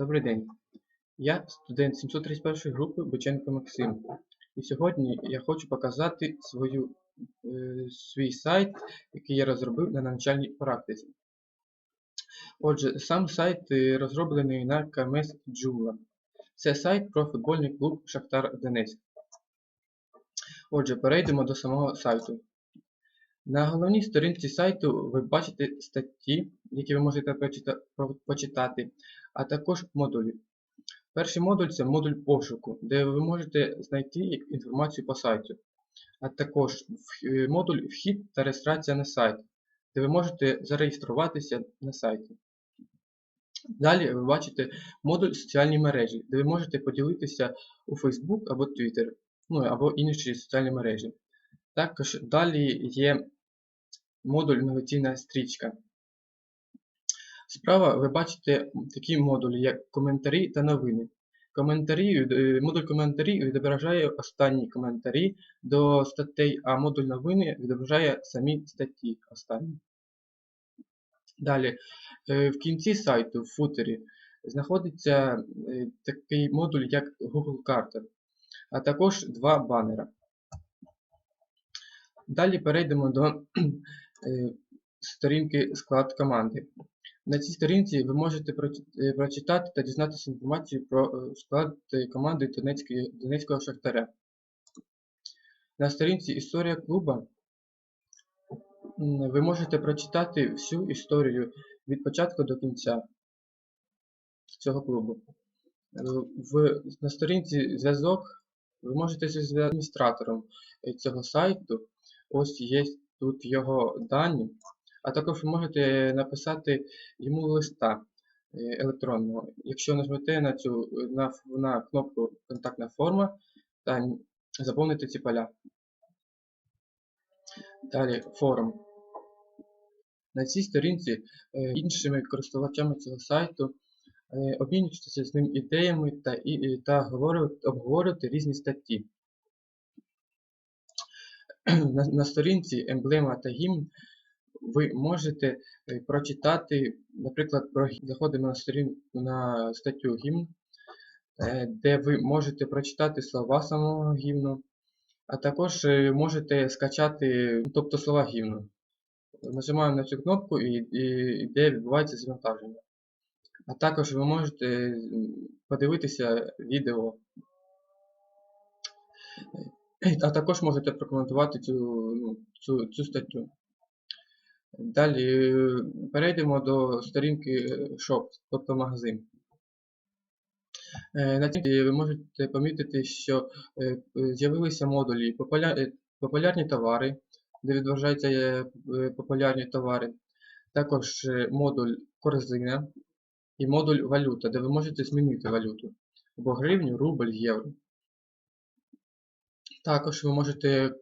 Добрий день. Я студент 731 групи Боченко Максим. І сьогодні я хочу показати свою, е, свій сайт, який я розробив на навчальній практиці. Отже, сам сайт е, розроблений на КМС Joomla. Це сайт про футбольний клуб Шахтар Донецьк. Отже, перейдемо до самого сайту. На головній сторінці сайту ви бачите статті, які ви можете почитати, а також модулі. Перший модуль це модуль пошуку, де ви можете знайти інформацію по сайту, а також е, модуль вхід та реєстрація на сайт, де ви можете зареєструватися на сайті. Далі ви бачите модуль соціальні мережі, де ви можете поділитися у Facebook або Twitter, ну або інші соціальні мережі. Також далі є модуль інноваційна стрічка. Справа ви бачите такі модулі, як коментарі та новини. Коментарі, е, модуль коментарі відображає останні коментарі до статей, а модуль новини відображає самі статті останні. Далі, е, в кінці сайту, в футері, знаходиться е, такий модуль, як Google карта, а також два банера. Далі перейдемо до сторінки склад команди. На цій сторінці ви можете е, прочитати та дізнатися інформацію про е, склад е, команди Донецького Шахтаря. На сторінці Історія клуба ви можете прочитати всю історію від початку до кінця цього клубу. Е, В, на сторінці зв'язок ви можете зв'язатися з адміністратором е, цього сайту. Ось є тут його дані. А також ви можете написати йому листа е, електронного. Якщо нажмете на цю на, на кнопку Контактна форма та заповните ці поля. Далі форум. На цій сторінці е, іншими користувачами цього сайту е, обмінюватися з ним ідеями та, та обговорювати різні статті. на, на сторінці емблема та гімн ви можете е, прочитати, наприклад, про заходимо на сторін на статтю гімн, е, де ви можете прочитати слова самого гімну, а також е, можете скачати, тобто слова гімну. Нажимаємо на цю кнопку і, і, де відбувається завантаження. А також ви можете подивитися відео. А також можете прокоментувати цю, ну, цю, цю статтю. Далі е, перейдемо до сторінки е, Shop, тобто магазин. Е, На цій ви можете помітити, що з'явилися модулі популярні товари, де відображаються популярні товари. Також модуль корзина і модуль валюта, де ви можете змінити валюту або гривню, рубль, євро. Також ви можете е,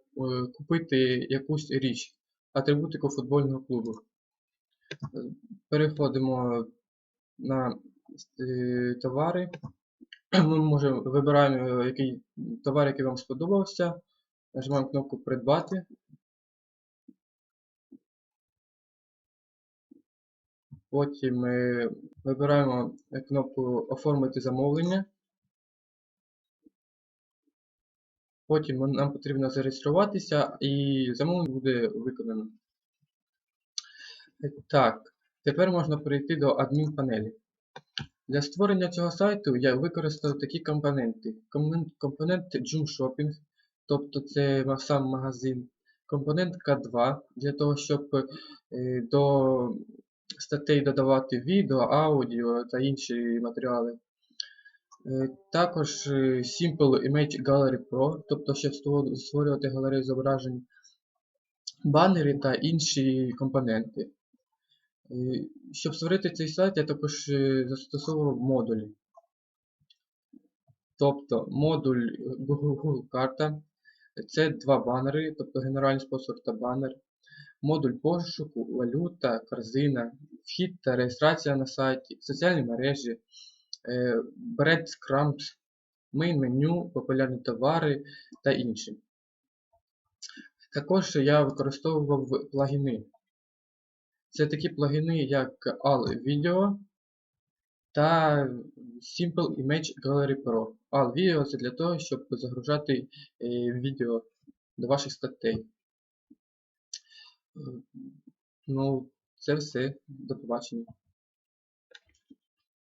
купити якусь річ, атрибутику футбольного клубу. Е, Переходимо на е, товари. Ми можемо вибираємо, який товар, який вам сподобався. Нажимаємо кнопку Придбати. Потім е, вибираємо кнопку Оформити замовлення. Потім нам потрібно зареєструватися і замовлення буде виконано. Е, Так, тепер можна перейти до адмінпанелі. Для створення цього сайту я використав такі компоненти. Компонент, Joom Shopping, тобто це сам магазин. Компонент K2 для того, щоб е, до статей додавати відео, аудіо та інші матеріали. Е, Також е, Simple Image Gallery Pro, тобто щоб створювати галерею зображень, банери та інші компоненти. Е, Щоб створити цей сайт, я також застосовував модулі. Тобто модуль Google, карта, це два банери, тобто генеральний спосіб та банер. Модуль пошуку, валюта, корзина, вхід та реєстрація на сайті, соціальні мережі, breadcrumbs, main меню, популярні товари та інші. Також я використовував плагіни. Це такі плагіни, як All Video та Simple Image Gallery Pro. Відео це для того, щоб загружати е, відео до ваших статей. Е, Ну, це все. До побачення.